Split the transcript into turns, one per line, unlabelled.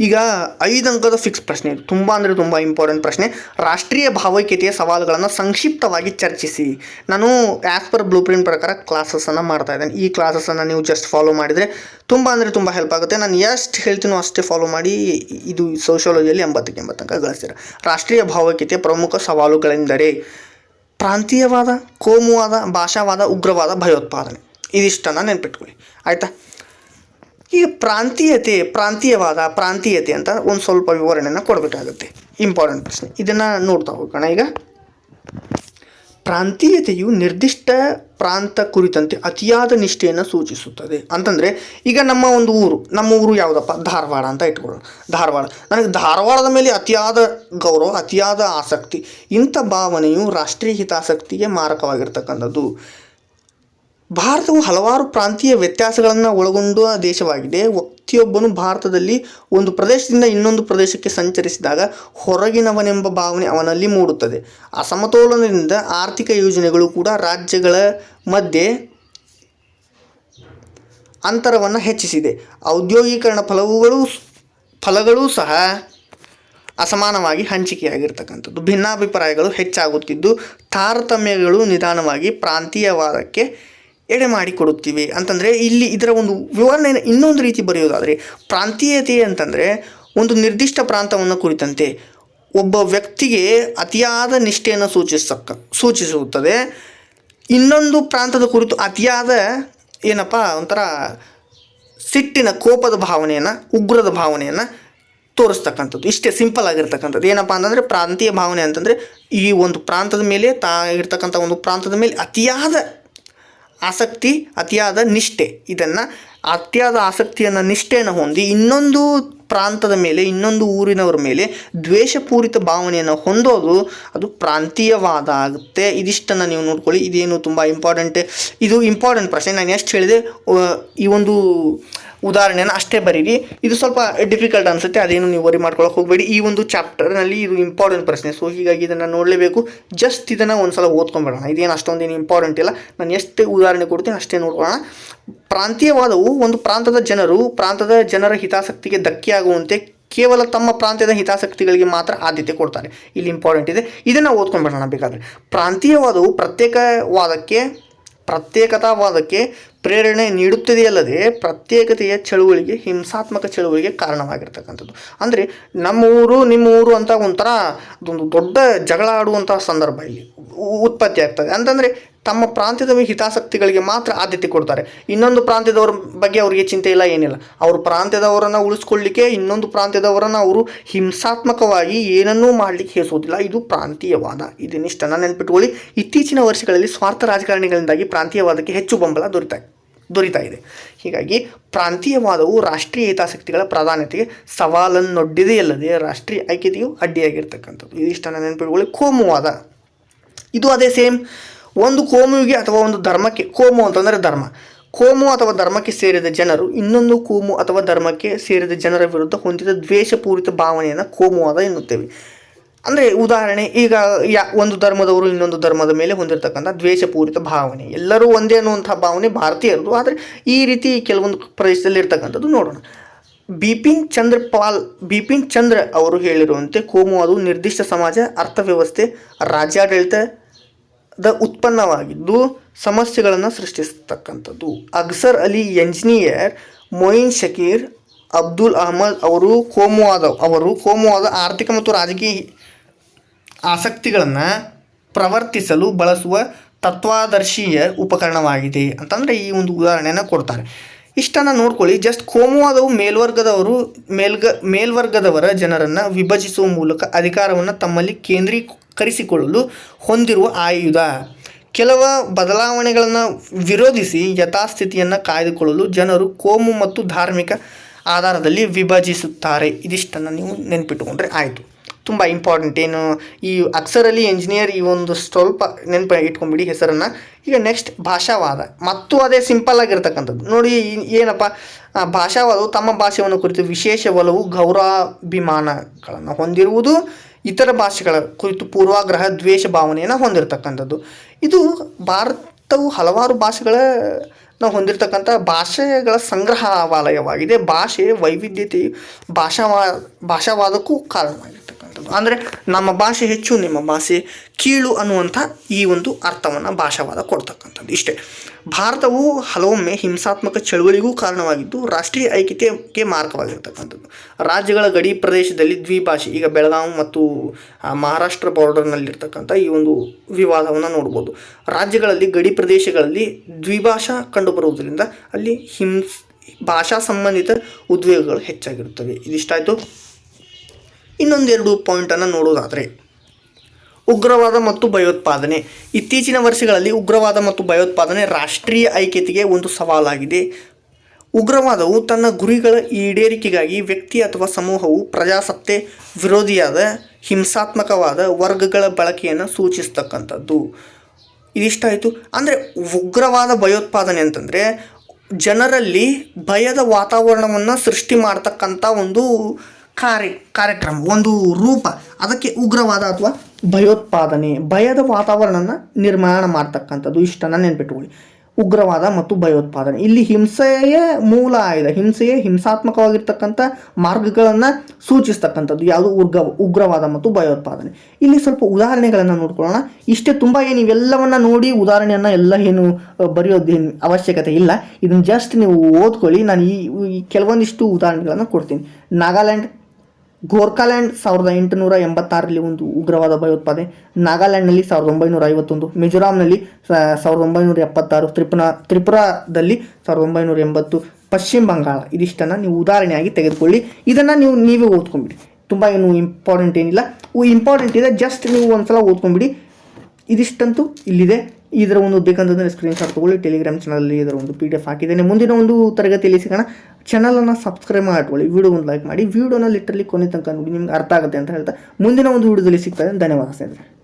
ಈಗ ಐದು ಅಂಕದ ಫಿಕ್ಸ್ ಪ್ರಶ್ನೆ. ಇದು ತುಂಬ ಅಂದರೆ ತುಂಬ ಇಂಪಾರ್ಟೆಂಟ್ ಪ್ರಶ್ನೆ. ರಾಷ್ಟ್ರೀಯ ಭಾವೈಕ್ಯತೆಯ ಸವಾಲುಗಳನ್ನು ಸಂಕ್ಷಿಪ್ತವಾಗಿ ಚರ್ಚಿಸಿ. ನಾನು ಆ್ಯಸ್ ಪರ್ ಬ್ಲೂ ಪ್ರಿಂಟ್ ಪ್ರಕಾರ ಕ್ಲಾಸಸನ್ನು ಮಾಡ್ತಾ ಇದ್ದೇನೆ. ಈ ಕ್ಲಾಸಸನ್ನು ನೀವು ಜಸ್ಟ್ ಫಾಲೋ ಮಾಡಿದರೆ ತುಂಬ ಅಂದರೆ ತುಂಬ ಹೆಲ್ಪ್ ಆಗುತ್ತೆ. ನಾನು ಎಷ್ಟು ಹೇಳ್ತೀನೋ ಅಷ್ಟೇ ಫಾಲೋ ಮಾಡಿ ಇದು ಸೋಷಿಯಾಲಜಿಯಲ್ಲಿ ಎಂಬತ್ತಕ್ಕೆ ಎಂಬತ್ತಂಕ ಗಳಿಸ್ತೀರ ರಾಷ್ಟ್ರೀಯ ಭಾವೈಕ್ಯತೆಯ ಪ್ರಮುಖ ಸವಾಲುಗಳೆಂದರೆ ಪ್ರಾಂತೀಯವಾದ, ಕೋಮುವಾದ, ಭಾಷಾವಾದ, ಉಗ್ರವಾದ ಭಯೋತ್ಪಾದನೆ. ಇದಿಷ್ಟನ್ನು ನೆನ್ಪಿಟ್ಕೊಳ್ಳಿ. ಆಯಿತಾ? ಈಗ ಪ್ರಾಂತೀಯತೆ, ಪ್ರಾಂತೀಯವಾದ ಪ್ರಾಂತೀಯತೆ ಅಂತ ಒಂದು ಸ್ವಲ್ಪ ವಿವರಣೆಯನ್ನು ಕೊಡಬೇಕಾಗುತ್ತೆ. ಇಂಪಾರ್ಟೆಂಟ್ ಪ್ರಶ್ನೆ. ಇದನ್ನು ನೋಡ್ತಾ ಹೋಗೋಣ ಈಗ. ಪ್ರಾಂತೀಯತೆಯು ನಿರ್ದಿಷ್ಟ ಪ್ರಾಂತ ಕುರಿತಂತೆ ಅತಿಯಾದ ನಿಷ್ಠೆಯನ್ನು ಸೂಚಿಸುತ್ತದೆ. ಅಂತಂದರೆ, ಈಗ ನಮ್ಮ ಒಂದು ಊರು, ನಮ್ಮ ಊರು ಯಾವುದಪ್ಪ? ಧಾರವಾಡ ಅಂತ ಇಟ್ಕೊಳ್ಳೋಣ. ಧಾರವಾಡ. ನನಗೆ ಧಾರವಾಡದ ಮೇಲೆ ಅತಿಯಾದ ಗೌರವ, ಅತಿಯಾದ ಆಸಕ್ತಿ, ಇಂಥ ಭಾವನೆಯು ರಾಷ್ಟ್ರೀಯ ಹಿತಾಸಕ್ತಿಗೆ ಮಾರಕವಾಗಿರ್ತಕ್ಕಂಥದ್ದು. ಭಾರತವು ಹಲವಾರು ಪ್ರಾಂತೀಯ ವ್ಯತ್ಯಾಸಗಳನ್ನು ಒಳಗೊಂಡ ದೇಶವಾಗಿದೆ. ವ್ಯಕ್ತಿಯೊಬ್ಬನು ಭಾರತದಲ್ಲಿ ಒಂದು ಪ್ರದೇಶದಿಂದ ಇನ್ನೊಂದು ಪ್ರದೇಶಕ್ಕೆ ಸಂಚರಿಸಿದಾಗ ಹೊರಗಿನವನೆಂಬ ಭಾವನೆ ಅವನಲ್ಲಿ ಮೂಡುತ್ತದೆ. ಅಸಮತೋಲನದಿಂದ ಆರ್ಥಿಕ ಯೋಜನೆಗಳು ಕೂಡ ರಾಜ್ಯಗಳ ಮಧ್ಯೆ ಅಂತರವನ್ನು ಹೆಚ್ಚಿಸಿದೆ. ಔದ್ಯೋಗೀಕರಣ ಫಲವುಗಳು ಫಲಗಳೂ ಸಹ ಅಸಮಾನವಾಗಿ ಹಂಚಿಕೆಯಾಗಿರ್ತಕ್ಕಂಥದ್ದು. ಭಿನ್ನಾಭಿಪ್ರಾಯಗಳು ಹೆಚ್ಚಾಗುತ್ತಿದ್ದು, ತಾರತಮ್ಯಗಳು ನಿಧಾನವಾಗಿ ಪ್ರಾಂತೀಯವಾದಕ್ಕೆ ಎಡೆ ಮಾಡಿಕೊಡುತ್ತಿವೆ ಅಂತಂದರೆ ಇಲ್ಲಿ ಇದರ ಒಂದು ವಿವರಣೆ ಇನ್ನೊಂದು ರೀತಿ ಬರೆಯೋದಾದರೆ ಪ್ರಾಂತೀಯತೆ ಅಂತಂದರೆ ಒಂದು ನಿರ್ದಿಷ್ಟ ಪ್ರಾಂತವನ್ನು ಕುರಿತಂತೆ ಒಬ್ಬ ವ್ಯಕ್ತಿಗೆ ಅತಿಯಾದ ನಿಷ್ಠೆಯನ್ನು ಸೂಚಿಸಕ್ಕ, ಸೂಚಿಸುತ್ತದೆ. ಇನ್ನೊಂದು ಪ್ರಾಂತದ ಕುರಿತು ಅತಿಯಾದ ಏನಪ್ಪ, ಒಂಥರ ಸಿಟ್ಟಿನ ಕೋಪದ ಭಾವನೆಯನ್ನು, ಉಗ್ರದ ಭಾವನೆಯನ್ನು ತೋರಿಸ್ತಕ್ಕಂಥದ್ದು. ಇಷ್ಟೇ ಸಿಂಪಲ್ ಆಗಿರ್ತಕ್ಕಂಥದ್ದು. ಏನಪ್ಪ ಅಂತಂದರೆ ಪ್ರಾಂತೀಯ ಭಾವನೆ ಅಂತಂದರೆ ಈ ಒಂದು ಪ್ರಾಂತದ ಮೇಲೆ ತಾ ಇರ್ತಕ್ಕಂಥ ಒಂದು ಪ್ರಾಂತದ ಮೇಲೆ ಅತಿಯಾದ ಆಸಕ್ತಿ, ಅತಿಯಾದ ನಿಷ್ಠೆ. ಇದನ್ನು ಅತಿಯಾದ ಆಸಕ್ತಿಯನ್ನು ನಿಷ್ಠೆಯನ್ನು ಹೊಂದಿ ಇನ್ನೊಂದು ಪ್ರಾಂತದ ಮೇಲೆ, ಇನ್ನೊಂದು ಊರಿನವರ ಮೇಲೆ ದ್ವೇಷಪೂರಿತ ಭಾವನೆಯನ್ನು ಹೊಂದೋದು ಅದು ಪ್ರಾಂತೀಯವಾದ ಆಗುತ್ತೆ ಇದಿಷ್ಟನ್ನು ನೀವು ನೋಡ್ಕೊಳ್ಳಿ. ಇದೇನು ತುಂಬ ಇಂಪಾರ್ಟೆಂಟ್ ಇದು ಇಂಪಾರ್ಟೆಂಟ್ ಪ್ರಶ್ನೆ. ನಾನು ಎಷ್ಟು ಹೇಳಿದೆ ಈ ಒಂದು ಉದಾಹರಣೆಯನ್ನು ಅಷ್ಟೇ ಬರೀರಿ. ಇದು ಸ್ವಲ್ಪ ಡಿಫಿಕಲ್ಟ್ ಅನಿಸುತ್ತೆ, ಅದೇನು ನೀವು ವರಿ ಮಾಡ್ಕೊಳಕ್ಕೆ ಹೋಗಬೇಡಿ. ಈ ಒಂದು ಚಾಪ್ಟರ್ನಲ್ಲಿ ಇದು ಇಂಪಾರ್ಟೆಂಟ್ ಪ್ರಶ್ನೆ. ಸೊ ಹೀಗಾಗಿ ಇದನ್ನು ನೋಡಲೇಬೇಕು. ಜಸ್ಟ್ ಇದನ್ನು ಒಂದು ಸಲ ಓದ್ಕೊಂಡ್ಬಿಡೋಣ. ಇದೇನು ಅಷ್ಟೊಂದೇನು ಇಂಪಾರ್ಟೆಂಟ್ ಇಲ್ಲ. ನಾನು ಎಷ್ಟು ಉದಾಹರಣೆ ಕೊಡ್ತೀನಿ, ಅಷ್ಟೇ ನೋಡ್ಕೊಳ್ಳೋಣ. ಪ್ರಾಂತೀಯವಾದವು ಒಂದು ಪ್ರಾಂತದ ಜನರು, ಪ್ರಾಂತದ ಜನರ ಹಿತಾಸಕ್ತಿಗೆ ಧಕ್ಕೆಯಾಗುವಂತೆ ಕೇವಲ ತಮ್ಮ ಪ್ರಾಂತ್ಯದ ಹಿತಾಸಕ್ತಿಗಳಿಗೆ ಮಾತ್ರ ಆದ್ಯತೆ ಕೊಡ್ತಾರೆ. ಇಲ್ಲಿ ಇಂಪಾರ್ಟೆಂಟ್ ಇದೆ. ಇದನ್ನು ಓದ್ಕೊಂಡ್ಬಿಡೋಣ ಬೇಕಾದರೆ. ಪ್ರಾಂತೀಯವಾದವು ಪ್ರತ್ಯೇಕವಾದಕ್ಕೆ, ಪ್ರತ್ಯೇಕತಾವಾದಕ್ಕೆ ಪ್ರೇರಣೆ ನೀಡುತ್ತದೆಯಲ್ಲದೆ ಪ್ರತ್ಯೇಕತೆಯ ಚಳುವಳಿಗೆ, ಹಿಂಸಾತ್ಮಕ ಚಳುವಳಿಗೆ ಕಾರಣವಾಗಿರ್ತಕ್ಕಂಥದ್ದು. ಅಂದರೆ ನಮ್ಮ ಊರು, ನಿಮ್ಮ ಊರು ಅಂತ ಒಂಥರ ಅದೊಂದು ದೊಡ್ಡ ಜಗಳ ಆಡುವಂಥ ಸಂದರ್ಭ ಇಲ್ಲಿ ಉತ್ಪತ್ತಿ ಆಗ್ತದೆ. ಅಂತಂದರೆ ತಮ್ಮ ಪ್ರಾಂತ್ಯದ ಹಿತಾಸಕ್ತಿಗಳಿಗೆ ಮಾತ್ರ ಆದ್ಯತೆ ಕೊಡ್ತಾರೆ. ಇನ್ನೊಂದು ಪ್ರಾಂತ್ಯದವ್ರ ಬಗ್ಗೆ ಅವರಿಗೆ ಚಿಂತೆ ಇಲ್ಲ, ಏನಿಲ್ಲ. ಅವ್ರ ಪ್ರಾಂತ್ಯದವರನ್ನು ಉಳಿಸ್ಕೊಳ್ಳಿಕ್ಕೆ ಇನ್ನೊಂದು ಪ್ರಾಂತ್ಯದವರನ್ನು ಅವರು ಹಿಂಸಾತ್ಮಕವಾಗಿ ಏನನ್ನೂ ಮಾಡಲಿಕ್ಕೆ ಹೇಸೋದಿಲ್ಲ. ಇದು ಪ್ರಾಂತೀಯವಾದ ಇದನ್ನಿಷ್ಟನ್ನು ನೆನ್ಪಿಟ್ಕೊಳ್ಳಿ, ಇತ್ತೀಚಿನ ವರ್ಷಗಳಲ್ಲಿ ಸ್ವಾರ್ಥ ರಾಜಕಾರಣಿಗಳಿಂದಾಗಿ ಪ್ರಾಂತೀಯವಾದಕ್ಕೆ ಹೆಚ್ಚು ಬೆಂಬಲ ದೊರೀತಾ ದೊರೀತಾ ಇದೆ ಹೀಗಾಗಿ ಪ್ರಾಂತೀಯವಾದವು ರಾಷ್ಟ್ರೀಯ ಹಿತಾಸಕ್ತಿಗಳ ಪ್ರಾಧಾನ್ಯತೆಗೆ ಸವಾಲನ್ನೊಡ್ಡಿದೆಯಲ್ಲದೆ ರಾಷ್ಟ್ರೀಯ ಐಕ್ಯತೆಯು ಅಡ್ಡಿಯಾಗಿರ್ತಕ್ಕಂಥದ್ದು. ಇದಿಷ್ಟನ್ನು ನೆನಪಿಟ್ಕೊಳ್ಳಿ. ಕೋಮುವಾದ. ಇದು ಅದೇ ಸೇಮ್. ಒಂದು ಕೋಮುವಿಗೆ ಅಥವಾ ಒಂದು ಧರ್ಮಕ್ಕೆ, ಕೋಮು ಅಂತಂದರೆ ಧರ್ಮ. ಕೋಮು ಅಥವಾ ಧರ್ಮಕ್ಕೆ ಸೇರಿದ ಜನರು ಇನ್ನೊಂದು ಕೋಮು ಅಥವಾ ಧರ್ಮಕ್ಕೆ ಸೇರಿದ ಜನರ ವಿರುದ್ಧ ಹೊಂದಿದ ದ್ವೇಷಪೂರಿತ ಭಾವನೆಯನ್ನು ಕೋಮುವಾದ ಎನ್ನುತ್ತೇವೆ. ಅಂದರೆ ಉದಾಹರಣೆ, ಈಗ ಯಾ, ಒಂದು ಧರ್ಮದವರು ಇನ್ನೊಂದು ಧರ್ಮದ ಮೇಲೆ ಹೊಂದಿರತಕ್ಕಂಥ ದ್ವೇಷಪೂರಿತ ಭಾವನೆ. ಎಲ್ಲರೂ ಒಂದೇ ಅನ್ನುವಂಥ ಭಾವನೆ ಭಾರತೀಯರದು ಆದರೆ ಈ ರೀತಿ ಕೆಲವೊಂದು ಪ್ರದೇಶದಲ್ಲಿ ಇರ್ತಕ್ಕಂಥದ್ದು ನೋಡೋಣ. ಬಿಪಿನ್ ಚಂದ್ರ ಪಾಲ್, ಬಿಪಿನ್ ಚಂದ್ರ ಅವರು ಹೇಳಿರುವಂತೆ, ಕೋಮು ಅದು ನಿರ್ದಿಷ್ಟ ಸಮಾಜ, ಅರ್ಥವ್ಯವಸ್ಥೆ ರಾಜ್ಯಾಡಳಿತದ ಉತ್ಪನ್ನವಾಗಿದ್ದು, ಸಮಸ್ಯೆಗಳನ್ನು ಸೃಷ್ಟಿಸತಕ್ಕಂಥದ್ದು. ಅಗ್ಸರ್ ಅಲಿ ಎಂಜಿನಿಯರ್ ಮೊಯಿನ್ ಶಕೀರ್, ಅಬ್ದುಲ್ ಅಹಮದ್ ಅವರು ಕೋಮುವಾದ ಅವರು ಕೋಮುವಾದ ಆರ್ಥಿಕ ಮತ್ತು ರಾಜಕೀಯ ಆಸಕ್ತಿಗಳನ್ನು ಪ್ರವರ್ತಿಸಲು ಬಳಸುವ ತತ್ವಾದರ್ಶೀಯ ಉಪಕರಣವಾಗಿದೆ ಅಂತಂದರೆ ಈ ಒಂದು ಉದಾಹರಣೆಯನ್ನು ಕೊಡ್ತಾರೆ. ಇಷ್ಟನ್ನು ನೋಡ್ಕೊಳ್ಳಿ ಜಸ್ಟ್ ಕೋಮುವಾದವು ಮೇಲ್ವರ್ಗದವರು, ಮೇಲ್ಗ, ಮೇಲ್ವರ್ಗದವರ ಜನರನ್ನು ವಿಭಜಿಸುವ ಮೂಲಕ ಅಧಿಕಾರವನ್ನು ತಮ್ಮಲ್ಲಿ ಕೇಂದ್ರೀಕರಿಸಿಕೊಳ್ಳಲು ಹೊಂದಿರುವ ಆಯುಧ. ಕೆಲವ ಬದಲಾವಣೆಗಳನ್ನು ವಿರೋಧಿಸಿ ಯಥಾಸ್ಥಿತಿಯನ್ನು ಕಾಯ್ದುಕೊಳ್ಳಲು ಜನರು ಕೋಮು ಮತ್ತು ಧಾರ್ಮಿಕ ಆಧಾರದಲ್ಲಿ ವಿಭಜಿಸುತ್ತಾರೆ. ಇದಿಷ್ಟನ್ನು ನೀವು ನೆನ್ಪಿಟ್ಟುಕೊಂಡ್ರೆ ಆಯಿತು. ತುಂಬ ಇಂಪಾರ್ಟೆಂಟ್ ಏನು ಈ ಅಕ್ಸರಲ್ಲಿ ಇಂಜಿನಿಯರ್ ಈ ಒಂದು ಸ್ವಲ್ಪ ನೆನಪು ಇಟ್ಕೊಂಬಿಡಿ ಹೆಸರನ್ನು. ಈಗ ನೆಕ್ಸ್ಟ್ ಭಾಷಾವಾದ. ಮತ್ತು ಅದೇ ಸಿಂಪಲ್ ಆಗಿರ್ತಕ್ಕಂಥದ್ದು. ನೋಡಿ ಏನಪ್ಪ ಭಾಷಾವಾದವು ತಮ್ಮ ಭಾಷೆಯನ್ನು ಕುರಿತು ವಿಶೇಷ ಒಲವು, ಗೌರವಾಭಿಮಾನಗಳನ್ನು ಹೊಂದಿರುವುದು ಇತರ ಭಾಷೆಗಳ ಕುರಿತು ಪೂರ್ವಾಗ್ರಹ, ದ್ವೇಷ ಭಾವನೆಯನ್ನು ಹೊಂದಿರತಕ್ಕಂಥದ್ದು. ಇದು ಭಾರತವು ಹಲವಾರು ಭಾಷೆಗಳ ನಾವು ಹೊಂದಿರತಕ್ಕಂಥ ಭಾಷೆಗಳ ಸಂಗ್ರಹವಾಲಯವಾಗಿದೆ ಭಾಷೆ ವೈವಿಧ್ಯತೆ ಭಾಷಾವಾ, ಭಾಷಾವಾದಕ್ಕೂ ಕಾರಣವಾಗಿರ್ತಕ್ಕಂಥದ್ದು ಅಂದರೆ ನಮ್ಮ ಭಾಷೆ ಹೆಚ್ಚು, ನಿಮ್ಮ ಭಾಷೆ ಕೀಳು ಅನ್ನುವಂಥ ಈ ಒಂದು ಅರ್ಥವನ್ನು ಭಾಷಾವಾದ ಕೊಡ್ತಕ್ಕಂಥದ್ದು ಇಷ್ಟೇ. ಭಾರತವು ಹಲವೊಮ್ಮೆ ಹಿಂಸಾತ್ಮಕ ಚಳುವಳಿಗೂ ಕಾರಣವಾಗಿದ್ದು ರಾಷ್ಟ್ರೀಯ ಐಕ್ಯತೆಗೆ ಮಾರ್ಗವಾಗಿರ್ತಕ್ಕಂಥದ್ದು ರಾಜ್ಯಗಳ ಗಡಿ ಪ್ರದೇಶದಲ್ಲಿ ದ್ವಿಭಾಷೆ, ಈಗ ಬೆಳಗಾವಿ ಮತ್ತು ಮಹಾರಾಷ್ಟ್ರ ಬಾರ್ಡರ್ನಲ್ಲಿರ್ತಕ್ಕಂಥ ಈ ಒಂದು ವಿವಾದವನ್ನು ನೋಡ್ಬೋದು. ರಾಜ್ಯಗಳಲ್ಲಿ, ಗಡಿ ಪ್ರದೇಶಗಳಲ್ಲಿ ದ್ವಿಭಾಷಾ ಕಂಡುಬರುವುದರಿಂದ ಅಲ್ಲಿ ಹಿಂಸ್, ಭಾಷಾ ಸಂಬಂಧಿತ ಉದ್ವೇಗಗಳು ಹೆಚ್ಚಾಗಿರುತ್ತವೆ. ಇದಿಷ್ಟಾಯಿತು. ಇನ್ನೊಂದೆರಡು ಪಾಯಿಂಟನ್ನು ನೋಡೋದಾದರೆ, ಉಗ್ರವಾದ ಮತ್ತು ಭಯೋತ್ಪಾದನೆ. ಇತ್ತೀಚಿನ ವರ್ಷಗಳಲ್ಲಿ ಉಗ್ರವಾದ ಮತ್ತು ಭಯೋತ್ಪಾದನೆ ರಾಷ್ಟ್ರೀಯ ಐಕ್ಯತೆಗೆ ಒಂದು ಸವಾಲಾಗಿದೆ. ಉಗ್ರವಾದವು ತನ್ನ ಗುರಿಗಳ ಈಡೇರಿಕೆಗಾಗಿ ವ್ಯಕ್ತಿ ಅಥವಾ ಸಮೂಹವು ಪ್ರಜಾಸತ್ತೆ ವಿರೋಧಿಯಾದ, ಹಿಂಸಾತ್ಮಕವಾದ ವರ್ಗಗಳ ಬಳಕೆಯನ್ನು ಸೂಚಿಸ್ತಕ್ಕಂಥದ್ದು. ಇದಿಷ್ಟಾಯಿತು. ಅಂದರೆ ಉಗ್ರವಾದ ಭಯೋತ್ಪಾದನೆ ಅಂತಂದರೆ ಜನರಲ್ಲಿ ಭಯದ ವಾತಾವರಣವನ್ನು ಸೃಷ್ಟಿ ಮಾಡ್ತಕ್ಕಂಥ ಒಂದು ಕಾರ್ಯ, ಕಾರ್ಯಕ್ರಮ, ಒಂದು ರೂಪ, ಅದಕ್ಕೆ ಉಗ್ರವಾದ ಅಥವಾ ಭಯೋತ್ಪಾದನೆ, ಭಯದ ವಾತಾವರಣನ ನಿರ್ಮಾಣ ಮಾಡ್ತಕ್ಕಂಥದ್ದು. ಇಷ್ಟನ್ನು ನೆನ್ಪಿಟ್ಕೊಳ್ಳಿ. ಉಗ್ರವಾದ ಮತ್ತು ಭಯೋತ್ಪಾದನೆ. ಇಲ್ಲಿ ಹಿಂಸೆಯೇ ಮೂಲ ಆಯುಧ ಹಿಂಸೆಯೇ ಹಿಂಸಾತ್ಮಕವಾಗಿರ್ತಕ್ಕಂಥ ಮಾರ್ಗಗಳನ್ನು ಸೂಚಿಸ್ತಕ್ಕಂಥದ್ದು. ಯಾವುದು? ಉಗ್ರ ಉಗ್ರವಾದ ಮತ್ತು ಭಯೋತ್ಪಾದನೆ. ಇಲ್ಲಿ ಸ್ವಲ್ಪ ಉದಾಹರಣೆಗಳನ್ನು ನೋಡ್ಕೊಳ್ಳೋಣ. ಇಷ್ಟೇ ತುಂಬ ಏನು, ಇವೆಲ್ಲವನ್ನು ನೋಡಿ ಉದಾಹರಣೆಯನ್ನು ಎಲ್ಲ ಏನು ಬರೆಯೋದೇನು ಅವಶ್ಯಕತೆ ಇಲ್ಲ. ಇದನ್ನು ಜಸ್ಟ್ ನೀವು ಓದ್ಕೊಳ್ಳಿ. ನಾನು ಈ ಕೆಲವೊಂದಿಷ್ಟು ಉದಾಹರಣೆಗಳನ್ನು ಕೊಡ್ತೀನಿ. ನಾಗಾಲ್ಯಾಂಡ್ ಗೋರ್ಖಾಲ್ಯಾಂಡ್ ಸಾವಿರದ ಎಂಟುನೂರ ಎಂಬತ್ತಾರರಲ್ಲಿ ಒಂದು ಉಗ್ರವಾದ ಭಯೋತ್ಪಾದನೆ. ನಾಗಾಲ್ಯಾಂಡ್ನಲ್ಲಿ ಸಾವಿರದ ಒಂಬೈನೂರ ಐವತ್ತೊಂದು. ಮಿಜೋರಾಂನಲ್ಲಿ ಸಾವಿರದ ಒಂಬೈನೂರ ಎಪ್ಪತ್ತಾರು. ತ್ರಿಪುರಾ ತ್ರಿಪುರಾದಲ್ಲಿ ಸಾವಿರದ ಒಂಬೈನೂರ ಎಂಬತ್ತು. ಪಶ್ಚಿಮ ಬಂಗಾಳ. ಇದಿಷ್ಟನ್ನು ನೀವು ಉದಾಹರಣೆಯಾಗಿ ತೆಗೆದುಕೊಳ್ಳಿ. ಇದನ್ನು ನೀವು, ನೀವೇ ಓದ್ಕೊಂಬಿಡಿ ತುಂಬ ಏನು ಇಂಪಾರ್ಟೆಂಟ್ ಏನಿಲ್ಲ. ಇಂಪಾರ್ಟೆಂಟ್ ಇದೆ. ಜಸ್ಟ್ ನೀವು ಒಂದು ಸಲ ಓದ್ಕೊಂಬಿಡಿ ಇದಿಷ್ಟಂತೂ ಇಲ್ಲಿದೆ. ಇದರ ಒಂದು ಬೇಕಂತಂದರೆ ಸ್ಕ್ರೀನ್ಶಾಟ್ ತೊಗೊಳ್ಳಿ. ಟೆಲಿಗ್ರಾಮ್ ಚಾನಲಲ್ಲಿ ಇದರ ಒಂದು ಪಿ ಡಿ ಎಫ್ ಹಾಕಿದ್ದೇನೆ. ಮುಂದಿನ ಒಂದು ತರಗತಿಯಲ್ಲಿ ಸಿಗೋಣ. ಚಾನಲನ್ನು ಸಬ್ಸ್ಕ್ರೈಬ್ ಮಾಡ್ಕೊಳ್ಳಿ. ವಿಡಿಯೋ ಒಂದು ಲೈಕ್ ಮಾಡಿ. ವಿಡಿಯೋನ ಲಿಟ್ರಲಿ ಕೊನೆ ತನಕ ನೋಡಿ ನಿಮ್ಗೆ ಅರ್ಥ ಆಗುತ್ತೆ ಅಂತ ಹೇಳ್ತಾ ಮುಂದಿನ ಒಂದು ವಿಡಿಯೋದಲ್ಲಿ ಸಿಗ್ತದೆ ಧನ್ಯವಾದ ಸ್ನೇಹಿತರೆ.